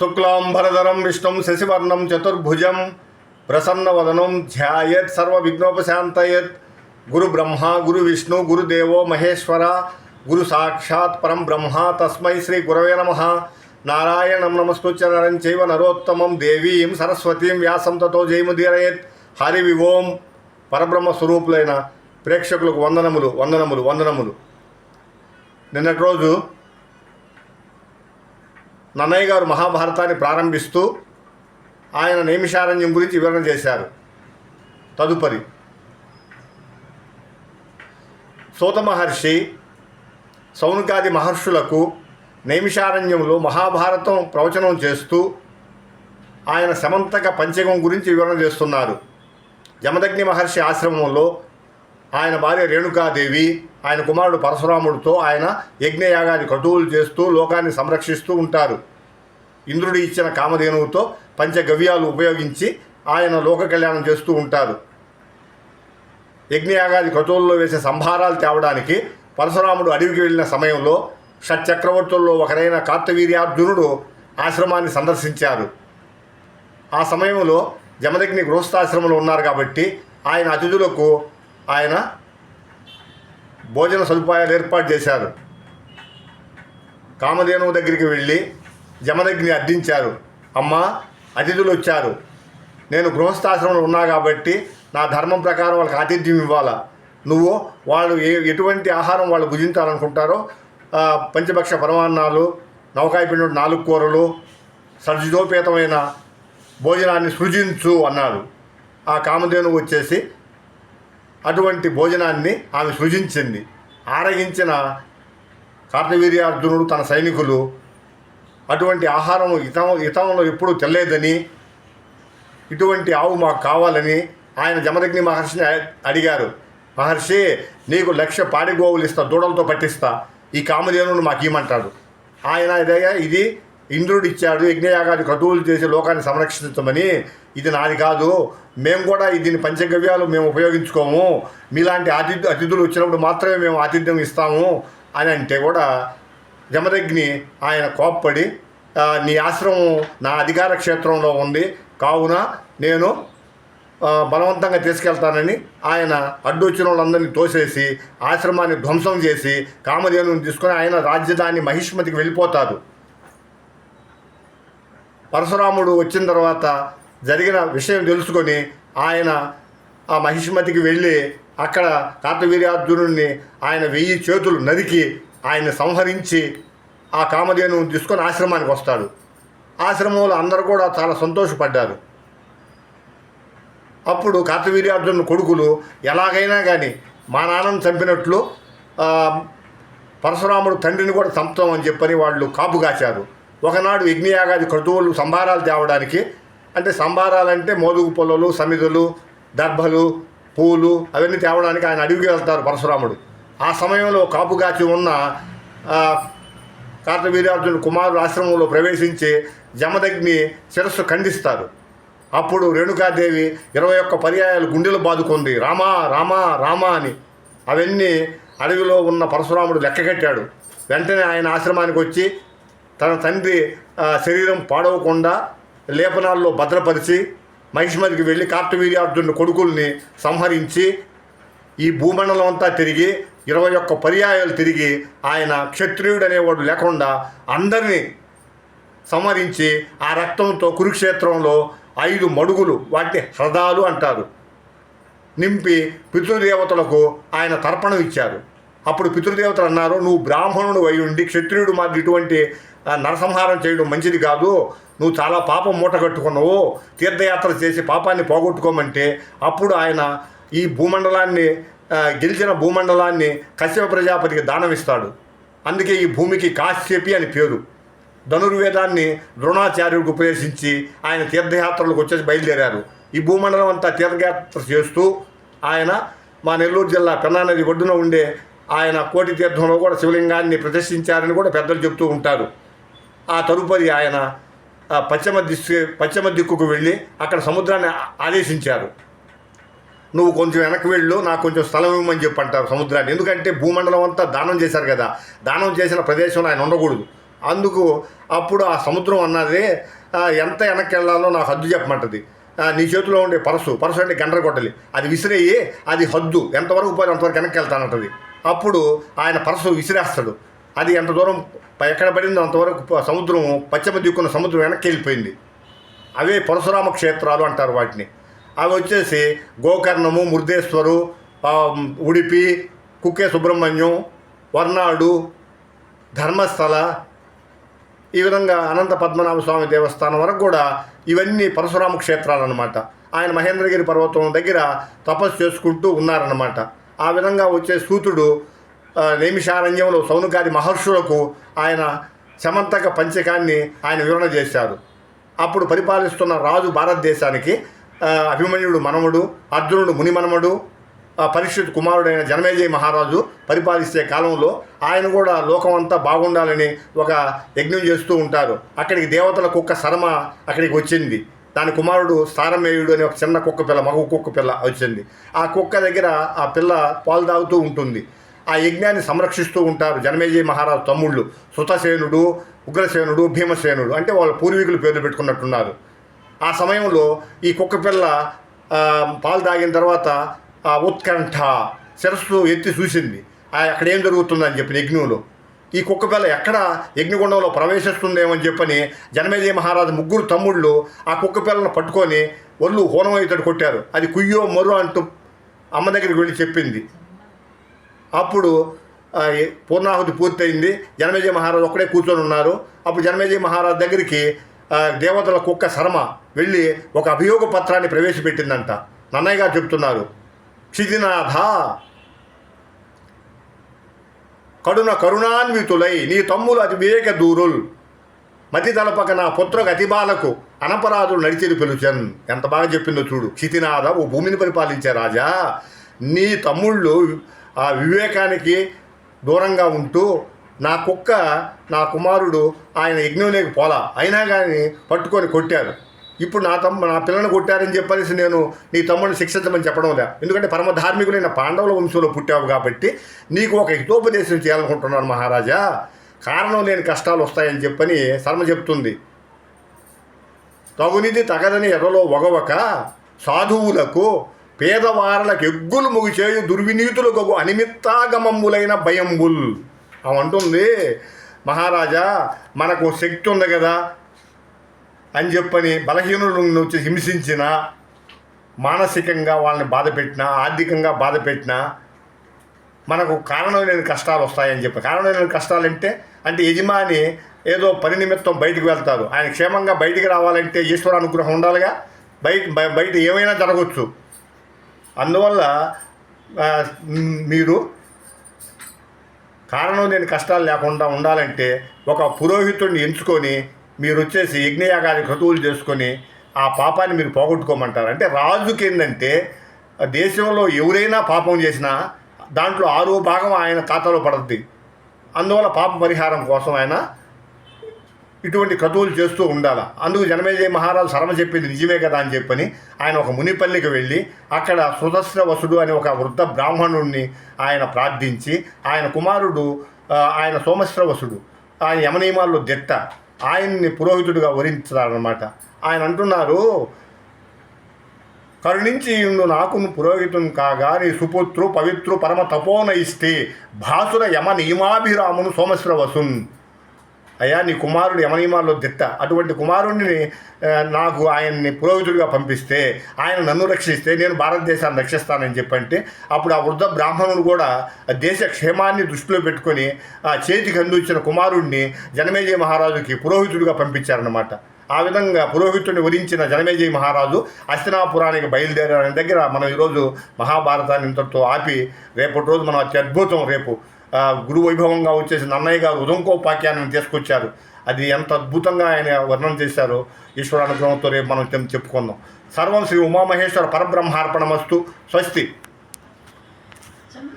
శుక్లాంబరధరం విష్ణుం శశివర్ణం చతుర్భుజం ప్రసన్నవదనం ధ్యాయత్ సర్వవిఘ్నోపశాంతయత్. గురు బ్రహ్మ గురు విష్ణు గురుదేవో మహేశ్వర గురు సాక్షాత్ పరం బ్రహ్మ తస్మై శ్రీ గురవే నమ. నారాయణం నమస్తుత్య నరం చైవ నరోత్తమం దేవీం సరస్వతీం వ్యాసం తతో జయముదీరయత్ హరి వివోం పరబ్రహ్మ స్వరూపులైన ప్రేక్షకులకు వందనములు వందనములు వందనములు. నిన్నటి రోజు నన్నయ్య గారు మహాభారతాన్ని ప్రారంభిస్తూ ఆయన నైమిషారణ్యం గురించి వివరణ చేశారు. తదుపరి సూత మహర్షి సౌనకాది మహర్షులకు నైమిషారణ్యంలో మహాభారతం ప్రవచనం చేస్తూ ఆయన సమంతక పంచకం గురించి వివరణ చేస్తున్నారు. యమదగ్ని మహర్షి ఆశ్రమంలో ఆయన భార్య రేణుకాదేవి ఆయన కుమారుడు పరశురాముడితో ఆయన యజ్ఞయాగాది కటువులు చేస్తూ లోకాన్ని సంరక్షిస్తూ ఉంటారు. ఇంద్రుడు ఇచ్చిన కామధేనువుతో పంచగవ్యాలు ఉపయోగించి ఆయన లోక కళ్యాణం చేస్తూ ఉంటారు. యజ్ఞయాగాది కటువుల్లో వేసే సంభారాలు తేవడానికి పరశురాముడు అడవికి వెళ్ళిన సమయంలో షట్చక్రవర్తుల్లో ఒకరైన కార్తవీర్యార్జునుడు ఆశ్రమాన్ని సందర్శించారు. ఆ సమయంలో జమదగ్ని గృహస్థాశ్రమంలో ఉన్నారు కాబట్టి ఆయన అతిథులకు ఆయన భోజన సదుపాయాలు ఏర్పాటు చేశారు. కామధేనువు దగ్గరికి వెళ్ళి జమదగ్ని అర్థించారు అమ్మ అతిథులు వచ్చారు. నేను గృహస్థాశ్రమంలో ఉన్నా కాబట్టి నా ధర్మం ప్రకారం వాళ్ళకి ఆతిథ్యం ఇవ్వాలా? నువ్వు వాళ్ళు ఏ ఎటువంటి ఆహారం వాళ్ళు భుజించాలనుకుంటారో పంచభక్ష పరమాన్నాలు నవకాయ పిండి నాలుగు కూరలు సర్జితోపేతమైన భోజనాన్ని సృజించు అన్నాడు. ఆ కామధేనువు వచ్చేసి అటువంటి భోజనాన్ని ఆమె సృజించింది. ఆరగించిన కార్తవీర్యార్జునుడు తన సైనికులు అటువంటి ఆహారం ఇతం ఇతంలో ఎప్పుడూ తెల్లేదని ఇటువంటి ఆవు మాకు కావాలని ఆయన జమదగ్ని మహర్షిని అడిగారు. మహర్షి నీకు లక్ష పాడి గోవులు ఇస్తా దూడలతో పట్టిస్తా ఈ కామధేనుడు మాకు ఇవ్వమంటాడు. ఆయన ఇదే ఇది ఇంద్రుడు ఇచ్చాడు యజ్ఞయాగాది క్రతువులు చేసి లోకాన్ని సంరక్షించమని ఇది నాది కాదు మేము కూడా దీని పంచగవ్యాలు మేము ఉపయోగించుకోము మీలాంటి అతిథి అతిథులు వచ్చినప్పుడు మాత్రమే మేము ఆతిథ్యం ఇస్తాము అని అంటే కూడా జమదగ్ని ఆయన కోప్పడి నీ ఆశ్రమం నా అధికార క్షేత్రంలో ఉంది కావున నేను బలవంతంగా తీసుకెళ్తానని ఆయన అడ్డు వచ్చిన వాళ్ళందరినీ తోసేసి ఆశ్రమాన్ని ధ్వంసం చేసి కామధేనుని తీసుకొని ఆయన రాజధాని మహిష్మతికి వెళ్ళిపోతారు పరశురాముడు వచ్చిన తర్వాత జరిగిన విషయం తెలుసుకొని ఆయన ఆ మహిష్మతికి వెళ్ళి అక్కడ కార్తవీర్యార్జునుడిని ఆయన వెయ్యి చేతులు నరికి ఆయన సంహరించి ఆ కామధేను తీసుకొని ఆశ్రమానికి వస్తాడు. ఆశ్రమంలో అందరూ కూడా చాలా సంతోషపడ్డారు. అప్పుడు కార్తవీర్యార్జును కొడుకులు ఎలాగైనా కానీ మా నాన్నను చంపినట్లు పరశురాముడు తండ్రిని కూడా చంపుతామని చెప్పని వాళ్ళు కాపు కాచారు. ఒకనాడు విఘ్నయాగాది క్రతువులు సంభారాలు తేవడానికి అంటే సంభారాలంటే మోదుగు పొలలు సమిధులు దర్భలు పూలు అవన్నీ తేవడానికి ఆయన అడవికి వెళ్తారు పరశురాముడు. ఆ సమయంలో కాపుగాచి ఉన్న కార్తవీర్యార్జును కుమారుడు ఆశ్రమంలో ప్రవేశించి జమదగ్ని శిరస్సు ఖండిస్తారు. అప్పుడు రేణుకాదేవి ఇరవై ఒక్క పర్యాయాలు గుండెలు బాదుకుంది. రామా రామా రామా అని అవన్నీ అడవిలో ఉన్న పరశురాముడు లెక్కగట్టాడు వెంటనే ఆయన ఆశ్రమానికి వచ్చి తన తండ్రి శరీరం పాడవకుండా లేపనాల్లో భద్రపరిచి మహిష్మతికి వెళ్ళి కార్తవీర్యార్జునుడి కొడుకుల్ని సంహరించి ఈ భూమండలం అంతా తిరిగి ఇరవై ఒక్క పర్యాయాలు తిరిగి ఆయన క్షత్రియుడు అనేవాడు లేకుండా అందరినీ సంహరించి ఆ రక్తంతో కురుక్షేత్రంలో ఐదు మడుగులు వాటిని హ్రదాలు అంటారు. నింపి పితృదేవతలకు ఆయన తర్పణం ఇచ్చారు. అప్పుడు పితృదేవతలు అన్నారు నువ్వు బ్రాహ్మణుడు అయి ఉండి క్షత్రియుడు మాది ఇటువంటి నరసంహారం చేయడం మంచిది కాదు. నువ్వు చాలా పాపం మూట కట్టుకున్నావు. తీర్థయాత్ర చేసి పాపాన్ని పోగొట్టుకోమంటే అప్పుడు ఆయన ఈ భూమండలాన్ని గెలిచిన భూమండలాన్ని కశ్యప ప్రజాపతికి దానం ఇస్తాడు అందుకే ఈ భూమికి కాశ్యపి అని పేరు. ధనుర్వేదాన్ని ద్రోణాచార్యుడికి ఉపదేశించి ఆయన తీర్థయాత్రలకు వచ్చేసి బయలుదేరారు. ఈ భూమండలం అంతా తీర్థయాత్ర చేస్తూ ఆయన మా నెల్లూరు జిల్లా పెన్నా నది ఒడ్డున ఉండే ఆయన కోటి తీర్థంలో కూడా శివలింగాన్ని ప్రదర్శించారని కూడా పెద్దలు చెబుతూ ఉంటారు. ఆ తదుపరి ఆయన పశ్చిమ దిక్కు పశ్చిమ దిక్కుకు వెళ్ళి అక్కడ సముద్రాన్ని ఆదేశించారు. నువ్వు కొంచెం వెనక్కి వెళ్ళు నాకు కొంచెం స్థలం ఇవ్వమని చెప్పి అంటారు సముద్రాన్ని. ఎందుకంటే భూమండలం అంతా దానం చేశారు కదా. దానం చేసిన ప్రదేశంలో ఆయన ఉండకూడదు. అందుకు అప్పుడు ఆ సముద్రం అన్నది ఎంత వెనక్కి వెళ్ళాలో నాకు హద్దు చెప్పమంటది. నీ చేతిలో ఉండే పరసు పరసు అంటే గండ్ర అది విసిరేయి అది హద్దు. ఎంతవరకు పోయి అంతవరకు వెనక్కి వెళ్తానంటది. అప్పుడు ఆయన పరసు విసిరేస్తాడు. అది ఎంత దూరం ఎక్కడ పడిందో అంతవరకు సముద్రం పశ్చిమ దిక్కున్న సముద్రం వెనక్కి వెళ్ళిపోయింది. అవే పరశురామ క్షేత్రాలు అంటారు వాటిని. అవి వచ్చేసి గోకర్ణము మురుదేశ్వరు ఉడిపి కుక్కే సుబ్రహ్మణ్యం వర్నాడు ధర్మస్థల ఈ విధంగా అనంత పద్మనాభ స్వామి దేవస్థానం వరకు కూడా ఇవన్నీ పరశురామ క్షేత్రాలన్నమాట. ఆయన మహేంద్రగిరి పర్వతం దగ్గర తపస్సు చేసుకుంటూ ఉన్నారన్నమాట. ఆ విధంగా వచ్చే సూతుడు ఆ, నైమిషారణ్యంలో సౌనకాది మహర్షులకు ఆయన సమంతక పంచకాన్ని ఆయన వివరణ చేశారు. అప్పుడు పరిపాలిస్తున్న రాజు భారతదేశానికి అభిమన్యుడు మనముడు అర్జునుడు ముని మనముడు కుమారుడైన జనమేజయ మహారాజు పరిపాలిస్తే కాలంలో ఆయన కూడా లోకమంతా బాగుండాలని ఒక యజ్ఞం చేస్తూ ఉంటారు. అక్కడికి దేవతల కుక్క శర్మ అక్కడికి వచ్చింది. దాని కుమారుడు సారమేయుడు అనే ఒక చిన్న కుక్క పిల్ల మగ కుక్క పిల్ల వచ్చింది. ఆ కుక్క దగ్గర ఆ పిల్ల పాలు తాగుతూ ఉంటుంది. ఆ యజ్ఞాన్ని సంరక్షిస్తూ ఉంటారు జనమేజయ మహారాజు తమ్ముళ్ళు. సుతసేనుడు ఉగ్రసేనుడు భీమసేనుడు అంటే వాళ్ళ పూర్వీకులు పేర్లు పెట్టుకున్నట్టున్నారు. ఆ సమయంలో ఈ కుక్క పిల్ల పాలు తాగిన తర్వాత ఉత్కంఠ శిరస్సు ఎత్తి చూసింది. ఆ, అక్కడ ఏం జరుగుతుందని చెప్పి యజ్ఞంలో. ఈ కుక్క పిల్ల ఎక్కడ యజ్ఞగుండంలో ప్రవేశిస్తుందేమని చెప్పని జనమేజయ మహారాజు ముగ్గురు తమ్ముళ్ళు ఆ కుక్క పిల్లను పట్టుకొని ఒళ్ళు హోనం ఇతడు కొట్టారు. అది కుయ్యో మరు అంటూ అమ్మ దగ్గరికి వెళ్ళి చెప్పింది. అప్పుడు పూర్ణాహుతి పూర్తయింది. జనమేజయ మహారాజు ఒక్కడే కూర్చొని ఉన్నారు. అప్పుడు జనమేజయ మహారాజు దగ్గరికి దేవతల కుక్క శర్మ వెళ్ళి ఒక అభియోగ పత్రాన్ని ప్రవేశపెట్టిందంట. నన్నయ్య గారు చెప్తున్నారు. క్షితినాథ! కడున కరుణాన్వితులై నీ తమ్ములు అతి వివేక దూరుల్ మతి తలపక నా పుత్ర గతిబాలకు అనపరాధులు నడిచేది పిలుచన్. ఎంత బాగా చెప్పిందో చూడు. క్షితినాథ ఓ భూమిని పరిపాలించే రాజా. నీ తమ్ముళ్ళు ఆ వివేకానికి దూరంగా ఉంటూ నా కుక్క నా కుమారుడు ఆయన యజ్ఞంలోకి పోలా. అయినా కానీ పట్టుకొని కొట్టారు. ఇప్పుడు నా తమ్ము నా పిల్లని కొట్టారని చెప్పేసి నేను నీ తమ్ముడిని శిక్షించమని చెప్పడం లే ఎందుకంటే పరమ ధార్మికులైన పాండవుల వంశంలో పుట్టావు కాబట్టి నీకు ఒక హితోపదేశం చేయాలనుకుంటున్నాను మహారాజా. కారణం లేని కష్టాలు వస్తాయని చెప్పని శర్మ చెప్తుంది. తగునిది తగదని ఎర్రలో ఒగవక సాధువులకు పేదవారలకు ఎగ్గులు ముగిచేయు దుర్వినీతులకు అనిమిత్తాగమమ్ములైన భయంబుల్. అవంటుంది మహారాజా మనకు శక్తి ఉంది కదా అని చెప్పని బలహీనులను వచ్చి హింసించిన మానసికంగా వాళ్ళని బాధ పెట్టినా ఆర్థికంగా బాధ పెట్టినా మనకు కారణం లేని కష్టాలు వస్తాయని చెప్పి. కారణం లేని కష్టాలు అంటే అంటే యజమాని ఏదో పని నిమిత్తం బయటికి వెళ్తారు ఆయన క్షేమంగా బయటికి రావాలంటే ఈశ్వర అనుగ్రహం ఉండాలిగా. బయట బయట ఏమైనా జరగవచ్చు అందువల్ల మీరు కారణం లేని కష్టాలు లేకుండా ఉండాలంటే ఒక పురోహితుడిని ఎంచుకొని మీరు వచ్చేసి యజ్ఞయాగాది క్రతువులు చేసుకొని ఆ పాపాన్ని మీరు పోగొట్టుకోమంటారు. అంటే రాజుకి ఏంటంటే దేశంలో ఎవరైనా పాపం చేసినా దాంట్లో ఆరో భాగం ఆయన ఖాతాలో పడుద్ది. అందువల్ల పాప పరిహారం కోసం ఆయన ఇటువంటి క్రతువులు చేస్తూ ఉండాలి. అందుకు జనమేజయ మహారాజు శర్మ చెప్పింది నిజమే కదా అని చెప్పని ఆయన ఒక మునిపల్లికి వెళ్ళి అక్కడ సుదర్శన వసుడు అనే ఒక వృద్ధ బ్రాహ్మణుడిని ఆయన ప్రార్థించి ఆయన కుమారుడు ఆయన సోమశ్రవసుడు ఆయన యమనియమాల్లో దిట్ట ఆయన్ని పురోహితుడిగా వరించారనమాట ఆయన అంటున్నారు కరుణించి ఉండు నాకును పురోహితుని కాగా నీ సుపుత్రు పవిత్రు పరమ తపోనయిస్తే భాసుర యమ నియమాభిరామును సోమశ్రవసున్. అయ్యా నీ కుమారుడు యమనియమాల్లో దిట్ట అటువంటి కుమారుడిని నాకు ఆయన్ని పురోహితుడిగా పంపిస్తే ఆయన నన్ను రక్షిస్తే నేను భారతదేశాన్ని రక్షిస్తానని చెప్పంటే అప్పుడు ఆ వృద్ధ బ్రాహ్మణుడు కూడా దేశ క్షేమాన్ని దృష్టిలో పెట్టుకొని ఆ చేతికి అందించిన కుమారుడిని జనమేజయ మహారాజుకి పురోహితుడిగా పంపించారన్నమాట. ఆ విధంగా పురోహితుడిని వరించిన జనమేజయ మహారాజు అస్తినాపురానికి బయలుదేరాని దగ్గర మనం ఈరోజు మహాభారతాన్ని ఇంతటితో ఆపి రేపటి రోజు మనం అత్యద్భుతం రేపు గురు వైభవంగా వచ్చేసి నన్నయ్య గారు ఉదంకోపాఖ్యానం తీసుకొచ్చారు. అది ఎంత అద్భుతంగా ఆయన వర్ణన చేశారో ఈశ్వర అనుగ్రహంతో రేపు మనం చెప్పుకుందాం. సర్వం శ్రీ ఉమామహేశ్వర పరబ్రహ్మార్పణమస్తు. స్వస్తి.